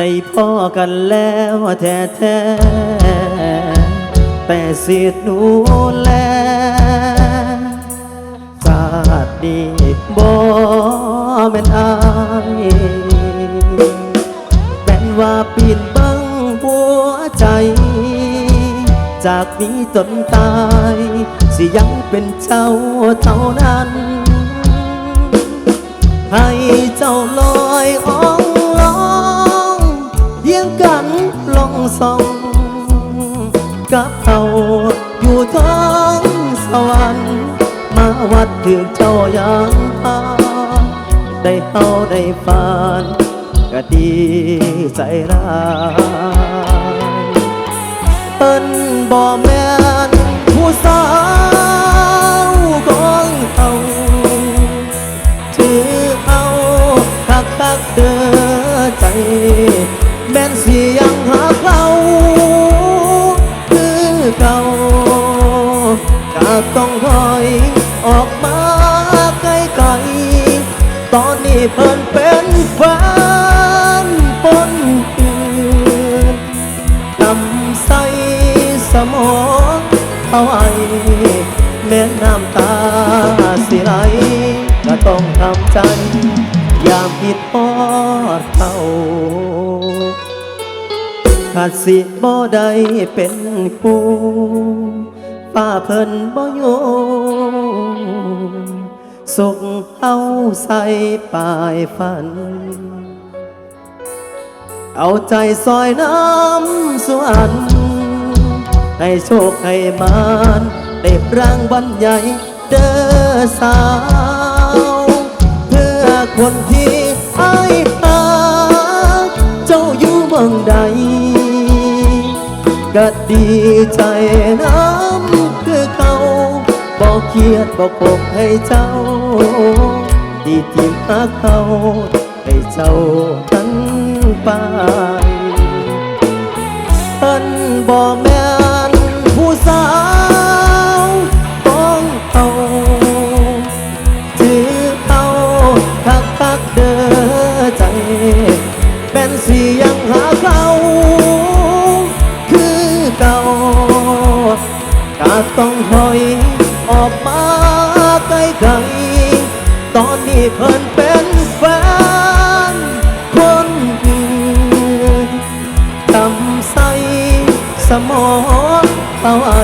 ได้พ่อกันแล้วแท้แท้แต่เสิทธิ์หนูแลศาสตร์ดีบ่แม่นอายแม่นว่าปีนบังหัวใจ จากนี้จนตาย สิยังเป็นเจ้าเท่านั้น ให้เจ้าลอยอ่อ ส่องกับเขาอยู่ทั้งสวรรค์ มาวัดถึงเจ้ายังพาได้เฮาได้ฝันก็ดีใจร้ายเปิ้นบ่แม่นผู้สาวของเขาถือเอาคักคักเด้อใจ ม่นสิยังหาเขาคือเก่าก็ต้องถอยออกมาไกลๆตอนนี้เพิ่นเป็นแฟนคนอื่นนำใส่สมองเอาไว้แม้น้ำตา ขาดสิบ่ได้เป็นคู่ป้าเพิ่นบ่โยสุกเอาใส่ปลายฝัน เอาใจซอยน้ำสวรรค์ให้โชคให้มานได้ร่างวัลใหญ่เด้อสาว เพื่อคนที่ไอ้ายหักเจ้าอยู่เมืองใด ก็ดีใจน้ำคือเขาบอกเครียดบอกปกให้เจ้า ดีที่หักเขาให้เจ้าทั้งไปเพิ่นบ่แม่นผู้สาวของเขาถือเอาคักคักเด้อใจเป็นสิยั ก็ต้องถอยออกมาไกลๆตอนนี้เพิ่นเป็นแฟนคนอื่นทำใสสมองเอาไว้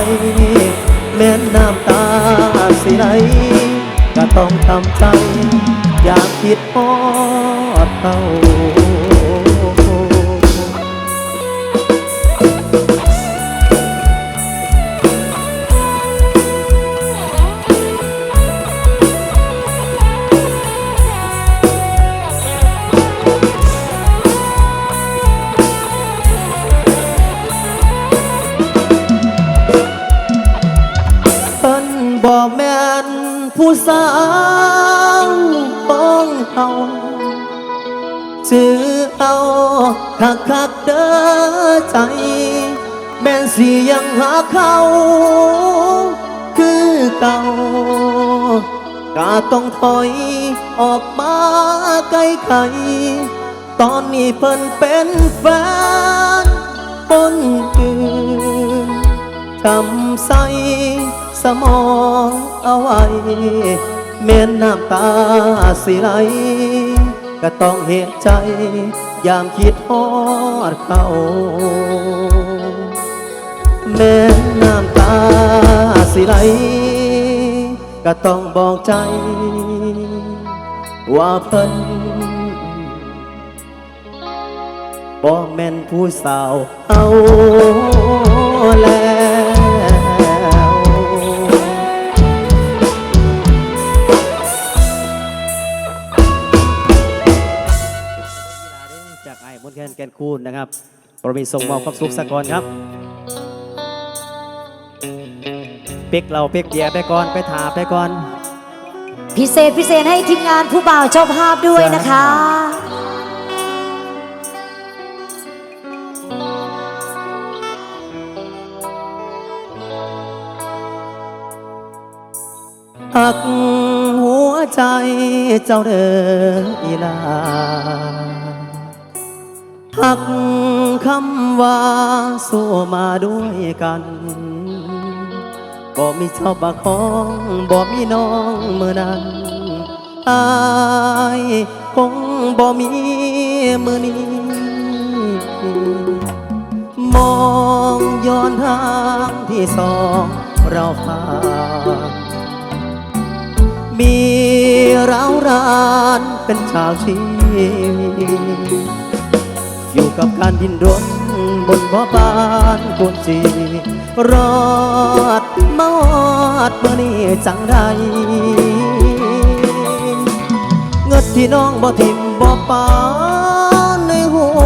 แม้นน้ำตาสิไหลก็ต้องทำใจ อยากคิดพอดเขาาเขาคือเก่าก็ต้องถอยออกมาไกลๆตอนนี้เพิ่นเป็นแฟนคนอื่นจำใส่สมองเอาไว้เม้นน้ำตาสิไหลก็ต้องเหตุใจยามคิดฮอดเขาแม้น้ำตา สิไหลก็ต้องบอกใจ ว่าเพิ่นบ่แม่นผู้สาวเอาแล้วจากไอ้มดแคนแกนคูนนะครับปรมีส่งมอบความสุขสกอนครับ เป๊กเราเป๊กเบียร์ไปก่อนไปถาไปก่อน พิเศษพิเศษให้ทีมงานผู้บ่าวเจ้าภาพด้วยนะคะหักหัวใจเจ้าเด้ออีลาหักคำว่าสู้มาด้วยกัน บ่มีเจ้าประคองบ่มีน้องเมื่อนั้นอายคงบ่มีมือนี้มองย้อนทางที่สองเราผ่านมีเราวรานเป็นชาวชีวิตอยู่กับการดิ้นรน บนบ่อบานกุนจีรอดมอดเมื่อนี้จังใดเงินที่น้องบ่ทิมบ่ปานในห่ว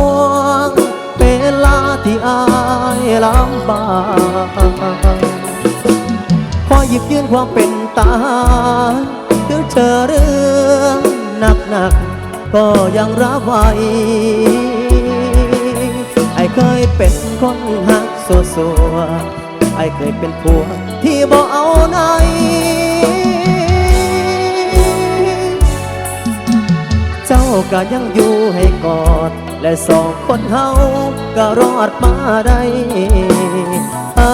งเวลาที่อายลำบากขอหยิบยื่นความเป็นตาคือเจอเรื่องหนักหนักๆก็ยังรับไหวไอ้ เคยเป็นคนหักสัวสัวๆไอเคยเป็นผัวที่บ่เอาไหนเจ้าก็ยังอยู่ให้กอด และสองคนเฮาก็รอดมาได้อา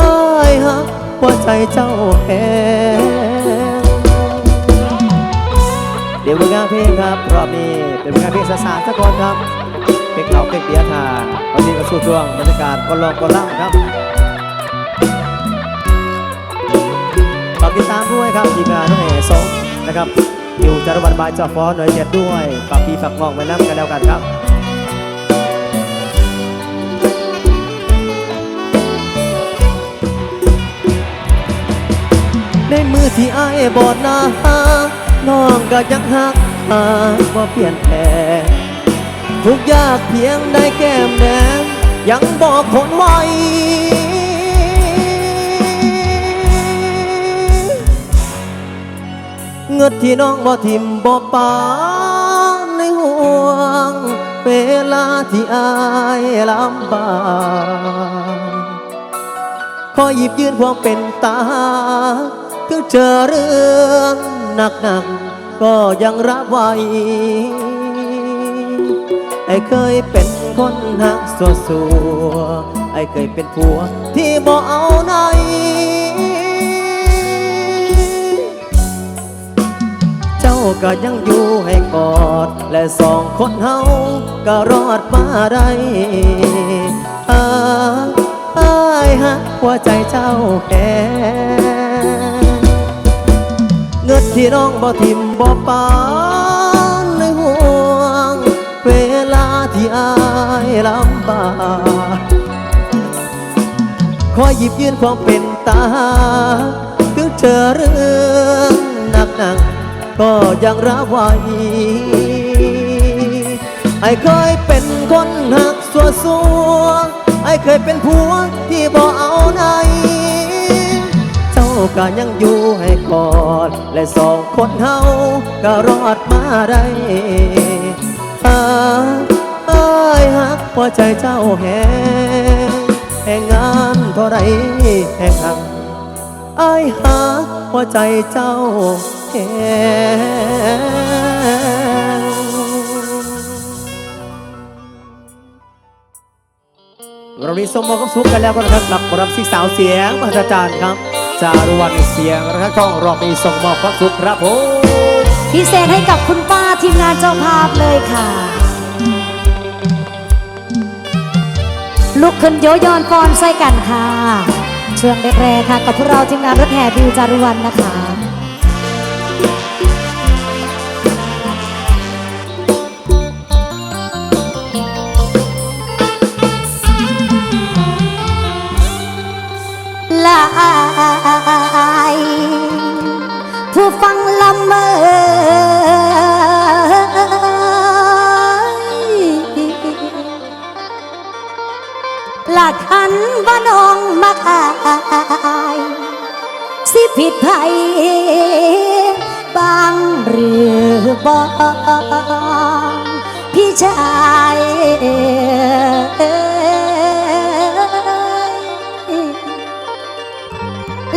อ้ายฮักหัวใจเจ้าแหงเดี๋ยวผลงานเพลงครับรอบนี้เป็นผลงานเพลงสาสารสักคนครับ เพลงเราเพลงเบียทาตอนนี้ก็สู่ช่วงบรรยากาศก็ลองก็ล่ำครับฝากติดตามด้วยครับทีมงานน้องเอ๋สงนะครับอยู่จารวันบายจอฟอหน่วยเจ็ดด้วยฝากพี่ฝากมองไว้น้ำกันแล้วกันครับในมือที่ไอายบอดหน้าน้องก็ยังหักหาว่าเปลี่ยนแปลง ทุกยากเพียงได้แก้มแดงยังบอกคนไว้เงินที่น้องบ่ทิมบ่ปาในห่วง เวลาที่อายลำบากขอหยิบยื่นความเป็นตาคือเจอเรื่องหนักหนักก็ยังรับไว้ ไอ้เคยเป็นคนหักสัวสัวไอ้เคยเป็นผัวที่บ่เอาไหนเจ้าก็ยังอยู่ให้กอด และสองคนเฮาก็รอดมาได้อาอ้ายฮะหัวใจเจ้าแค่เงินที่น้องบ่ทิมบ่ปา ลำบากขอหยิบยื่นความเป็นตาคือเจอเรื่องหนักหนักก็ยังรับไว้ไอ้เคยเป็นคนหักสัวสัวไอ้เคยเป็นผัวที่บ่เอาไหนเจ้าก็ยังอยู่ให้กอด และสองคนเฮาก็รอดมาได้อาอ้า หัวใจเจ้าแหงแห่งงานเท่าไรแห่งหักอายหาหัวใจเจ้าแหงเรามีสมมองกับสุขกันแล้วก็นะครับกับรับสิสาวเสียงมหัศจรรย์ครับจารุวรรณเสียงนะครับกล้องรอมีส่งมอบความสุขครับผมพิเศษให้กับคุณป้าทีมงานเจ้าภาพเลยค่ะ ลุกขึ้นโยยอนฟอนใส่กันค่ะ ช่วงแรกๆค่ะ กับพวกเราทีมงานรถแห่ดิวจารุวันนะคะายสิผิดไปบางหรือบางพี่ชาย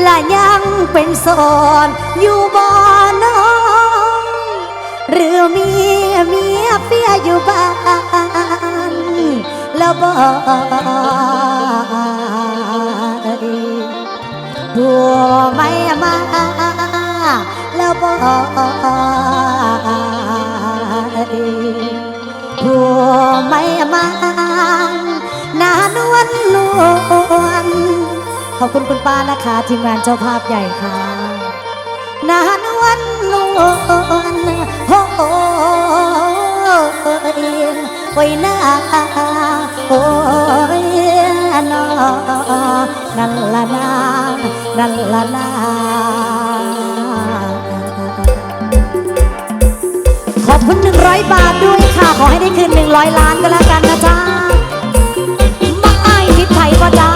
และยังเป็นโสนอยู่บ่อนองหรือมีเมียเปียอยู่บ้านแล้วบ่ ผัวไม่มาแล้วบอยผัวไม่มานานวลนวนขอบคุณคุณป้านะคะทีมงานเจ้าภาพใหญ่ค่ะนานวันนวนโอ้ยโอ้ยนาโอ้ยนอนั่นละนา นั่นลาขอบคุณหนึ่งร้อยบาทด้วยค่ะ ขอให้ได้คืนหนึ่งร้อยล้านก็แล้วกันนะจ๊ะมักอายทิศไทยก็จ้า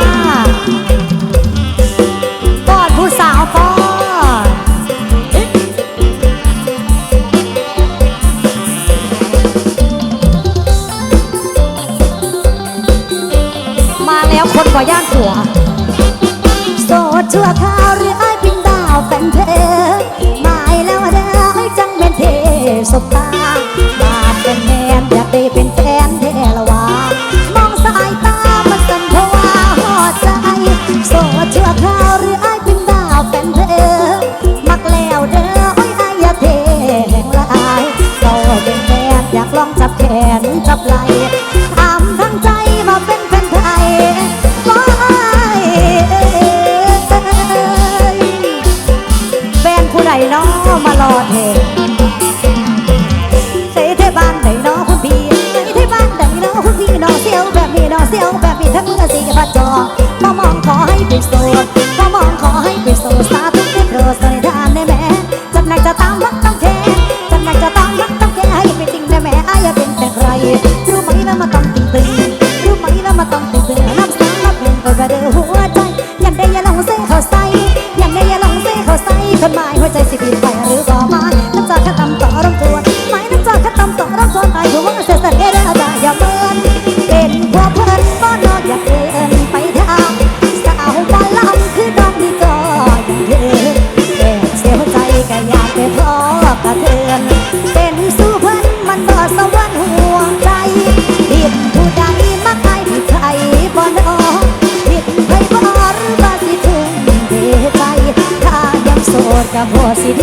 minha voz se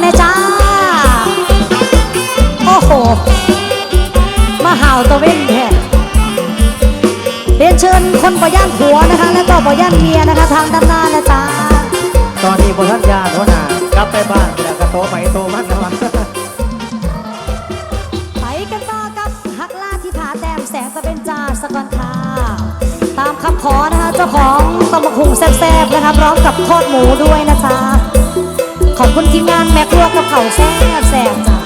แน่จ้า โอ้โห มาหาวตะเว้นแท้เรียนเชิญคนปอย่านผัวนะคะ และก็ปอย่านเมียนะคะ ทางด้านหน้านะจ้าตอนนี้บท่านยาโทนากลับไปบ้านแล้วก็โตไปโตมันนะวังไปกันต่อกับฮักล่าที่ผาแต้มแสงตะเบนจ้าสกอนคาตามคำขอนะคะ เจ้าของตำบักหุ่งแซ่บๆนะคะพร้อมกับทอดหมูด้วยนะจ๊ะ ขอบคุณทีมงานแม่ครัวกับเขาแซ่บแซ่บจ้ะ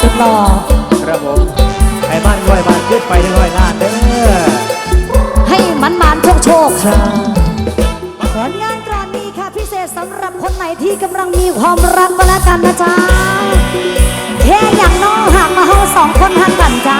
สุดหล่อครับผมให้บ้านก้อยบ้านขึ้นไปด้ร้อยล้านเด้อให้มันมานโชคโชคครับผลงานกรานนี้ค่ะพิเศษสำหรับคนไหนที่กำลังมีความรักมาแล้วกันนะจ๊ะแค่อย่างน้องห่างมาเฮาสองคนห่างกันจ้า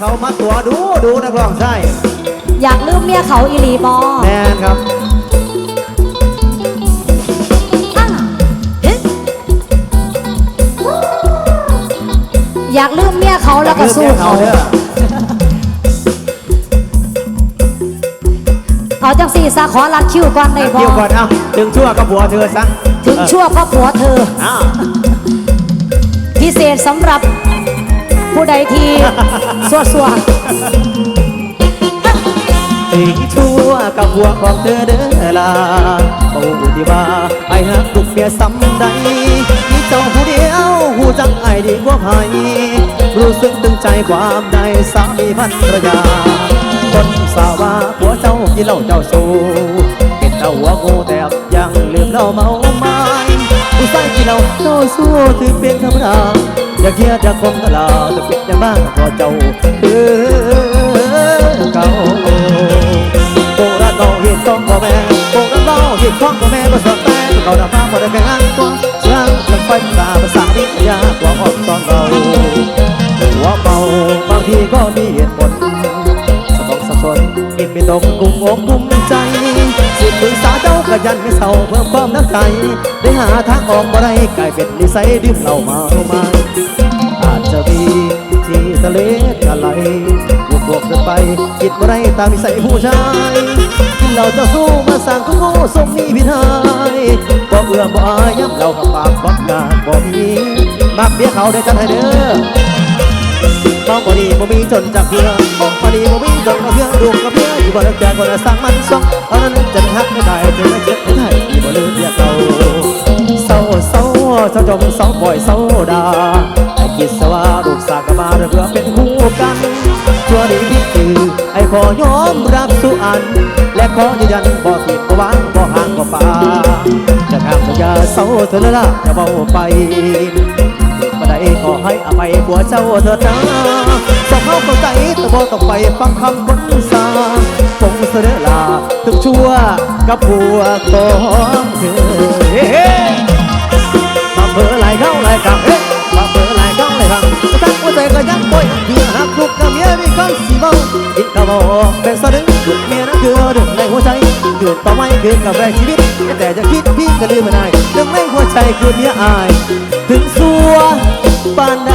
เขามาตัวดูดูนักร้องใช่อยากลืมเมียเขาอีหลีบอแน่นครับอยากลืมเมียเขาแล้วก็สู้เขาเอาจังสี่ซาขอรัดคิวก่อนในบอคิวก่อนเอาถึงชั่วก็ผัวเธอซะถึงชั่วก็ผัวเธอพิเศษสำหรับ ผู้ใดที่สัวสัวติงชั่วกับหัวของเธอเด้อล่ะเป่าที่ว่าไอ้ฮักลุกเปียซ้ำใดมีเจ้าผู้เดียวหูจังไอ้ดีกว่าไผรู้สึกตึงใจความใดสามีพันรยา คนสาวาหัวเจ้ากี่เหล้าเจ้าสูเป็นเจ้าหัวงูแตบยังลืมเหล้าเมามา ใส่กี่เราโตสู้ถือเป็นธรรมดาอย่าเคียดอย่าคมตลาดจะปิดอย่บ้างพอเจ้าเออเก่าโบราณเราเห็นต้องพ่อแม่โบราณเราเห็นของพ่อแม่ประสบแต่เขาดำมาบ่ได้แข่งขันตัวช่างกันไปตาภาษาดิยากว่าออตอนเราหัวเบาบางทีก็มีเหตุผลสมองสับสนเอ็นไม่ตรงกุ้งอกกุ้มใจ ก็ยันไม่เศร้าเพิ่มความนักใจ ได้หาทางออกบ่ได้กลายเป็นนิสัยดื่มเหล้าเมามาอาจจะมีที่ทะเลอะไรบวกบวกกันไป คิดบ่ได้ตามนิสัยผู้ชายกินเหล้าจะสู้มาสั่งทุกโง่สมมีพิธายบ่เอื้อบ่อายย้ำเหล้ากับปากบักงานบ่มีมักเบี้ยเขาได้กันให้เด้อ มองบ่ดีบ่มีจนจากเพื่อมองบ่ดีบ่มีจนกับเพื่อดูกับเพื่ออยู่บ่เลิกจากบ่ละสร้างมันสองตอนนั้นจะหักไม่ได้จะไม่เจ็บไม่ได้ที่บ่ลืมเรียกเราเศร้าเศร้าเจ้าจมเศร้าบ่อยเศร้าดาไอ้คิดซะว่าลูกสากมาเพื่อเป็นคู่กันชั่วดีที่คือไอ้ขอยอมรับสุอัน และขอยืนยันบ่ผิดบ่หวางบ่ห่างบ่ป่าจะงามจะยาเศร้าเธอละจะเบาไป ขอให้อภัยผัวเจ้าเถิดนะสองเข้าเข้าใจแต่บ่ต้องไปฟังคำคนสาคงเสนอลาถึงชั่วกับผัวของเธอมาเผลอไหลเข้าไหลกลับเฮ้มาเผลอไหลเข้าไหลกลับตั้งหัวใจก็ยังป่อยเพื่อหักลูกกับเมียมีความสีเมาอินกะบอกเป็นสะดึงลูกเมียนั้นคือเรื่องในหัวใจเกิดต่อไม่คือกับแรงชีวิต แต่จะคิดพี่ก็ลืมไม่ได้เรื่องในหัวใจคือเมียอาย ถึงสัวปานใด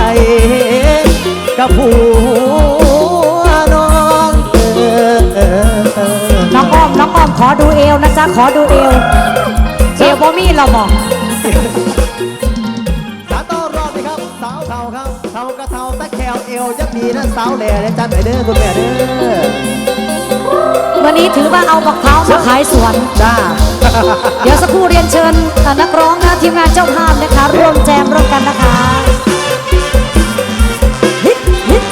กับผัวน้องเออน้องอ้อมน้องอ้อมขอดูเอวนะจ๊ะขอดูเอวเอวบ่มีเราบอกสาวต้อรอบนี่ครับสาวเทาครับเทากระเทาตะ แควเอวยักษ์ดีนะสาวแหล่เนี่ยจันไหนเด้อคุณแม่เด้อวันนี้ถือว่าเอาบักเท้ามาขายสวน จ้า เดี๋ยวสักครู่เรียนเชิญเอ่อนักร้องนะทีมงานเจ้าภาพนะคะ ร่วมแจมร่วมกันนะคะฮิตฮิต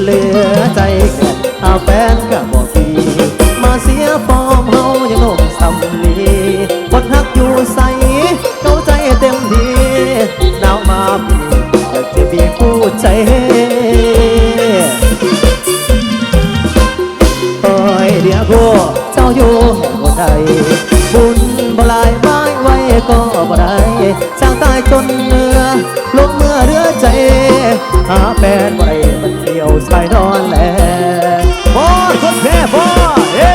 เหลือใจแค่เอาแฟนก็บอกทีมาเสียฟอร์มเฮายังหนุ่มสำลีคนฮักอยู่ใส สร้างตายจนเมื่อลงเมื่อเรือใจ หาแฟนบ่ได้มันเดียวชายนอนแลบอคนแพ้บอเฮ้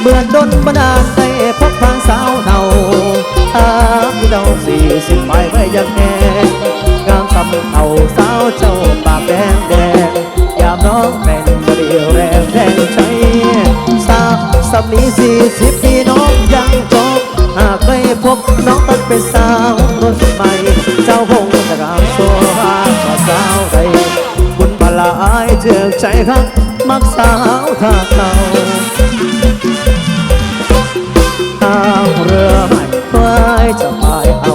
เมื่อดนบันดาลได้พบทางสาวเทาอาพี่เจ้าสี่สิบไปไว้ยังแงงามสำเทาสาวเจ้าปากแดงแดงยามน้องเป็นเดียวแรงแทงใจสาวสำนีสี่สิบ พบน้องตันเป็นสาวรุ่นใหม่ เจ้าคงจะกามโซฮาว่าสาวใดบุญบาลายเจือกใจครับมักสาวทางเราทางเรือใหม่ไว้จะพายเอา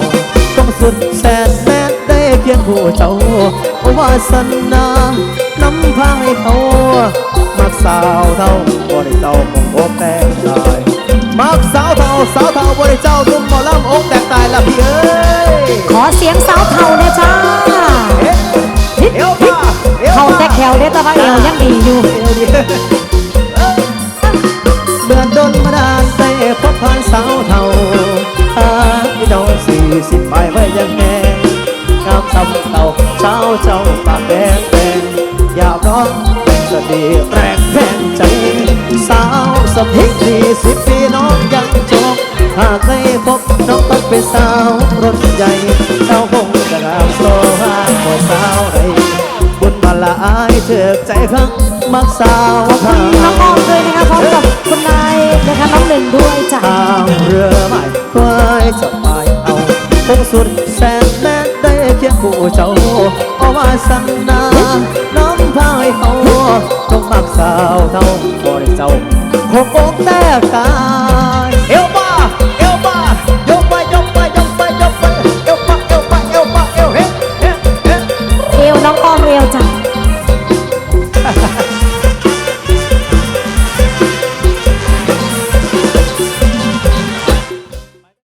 ต้องสุดแสนแม้ได้เพียงผู้เจ้าวาสนาน้ำพายเขา มักสาวเท่าบ่ได้เจ้าคงอกแตกตายมัก สาวเท่าสาวเท่าบ่ได้เจ้าตุ้มหมอลำอกแตกตายละพี่เอ้ยขอเสียงสาวเท่าเนี่ยจ้าเอ๊ะเอวมาเอวเท่ามาแต่แขวเด้แต่ว่าเอวยังดีอยู่เมื่อดนมาดานได้พบผ่านสาวเท่าอาพี่น้องสี่สิบไปไว้ยังแงงามสำเต่าเช้าเจ้าปากแดงแดงอยากร้องสดีแรงแรงใจสาวสะพิกสี่สิบ พบน้องต้องเป็นสาวรถใหญ่เจ้าคงจะงามโซฮาพอสาวใดบุญมาละอายเถือกใจครั้งมักสาวทางน้องออมด้วยนะคะพร้อมกับคุณนายนะคะน้องหนึ่งด้วยจ้ะทางเรือใหม่ควายจะไปเอาคงสุดแสนแม้ได้เพียงผู้เจ้าเพราว่าสันนาน้ำพายเขาต้องมักสาวเท่าบ่ได้เจ้าคงอกแตกตาย